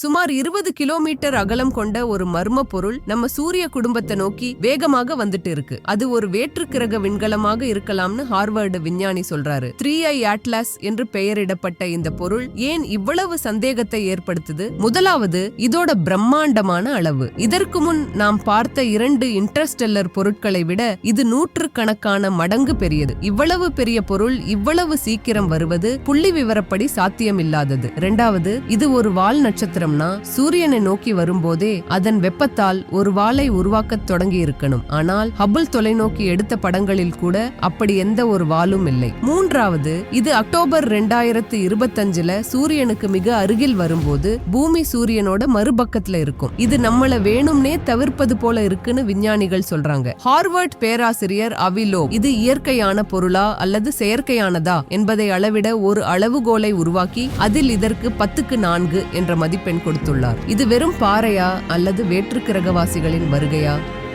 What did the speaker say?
சுமார் இருபது கிலோமீட்டர் அகலம் கொண்ட ஒரு மர்ம பொருள் நம்ம சூரிய குடும்பத்தை நோக்கி வேகமாக வந்துட்டு இருக்கு. அது ஒரு வேற்றுக்கிரக விண்கலமாக இருக்கலாம்னு ஹார்வர்டு விஞ்ஞானி சொல்றாரு. த்ரீ ஐ அட்லாஸ் என்று பெயரிடப்பட்ட இந்த பொருள் ஏன் இவ்வளவு சந்தேகத்தை ஏற்படுத்துது? முதலாவது இதோட பிரம்மாண்டமான அளவு. இதற்கு முன் நாம் பார்த்த இரண்டு இன்டர்ஸ்டெல்லர் பொருட்களை விட இது நூற்று கணக்கான மடங்கு பெரியது. இவ்வளவு பெரிய பொருள் இவ்வளவு சீக்கிரம் வருவது புள்ளி விவரப்படி சாத்தியமில்லாதது. இரண்டாவது இது ஒரு வால் நட்சத்திரம். நட்சத்திரம்னா சூரியனை நோக்கி வரும்போதே அதன் வெப்பத்தால் ஒரு வாளை உருவாக்க தொடங்கி இருக்கணும் ஆனால் ஹபிள் தொலைநோக்கி எடுத்த படங்களில் கூட அப்படி எந்த ஒரு வாலும் இல்லை. மூன்றாவது இது அக்டோபர் ரெண்டாயிரத்து இருபத்தஞ்சுல சூரியனுக்கு மிக அருகில் வரும்போது பூமி சூரியனோட மறுபக்கத்துல இருக்கும். இது நம்மள வேணும்னே தவிர்ப்பது போல இருக்குன்னு விஞ்ஞானிகள் சொல்றாங்க. ஹார்வர்ட் பேராசிரியர் அவிலோ இது இயற்கையான பொருளா அல்லது செயற்கையானதா என்பதை அளவிட ஒரு அளவுகோலை உருவாக்கி அதில் இதற்கு பத்துக்கு நான்கு என்ற மதிப்பெண் கொடுத்துள்ளார். இது வெறும் பாறையா அல்லது வேற்றுக்கிரகவாசிகளின் வருகையா?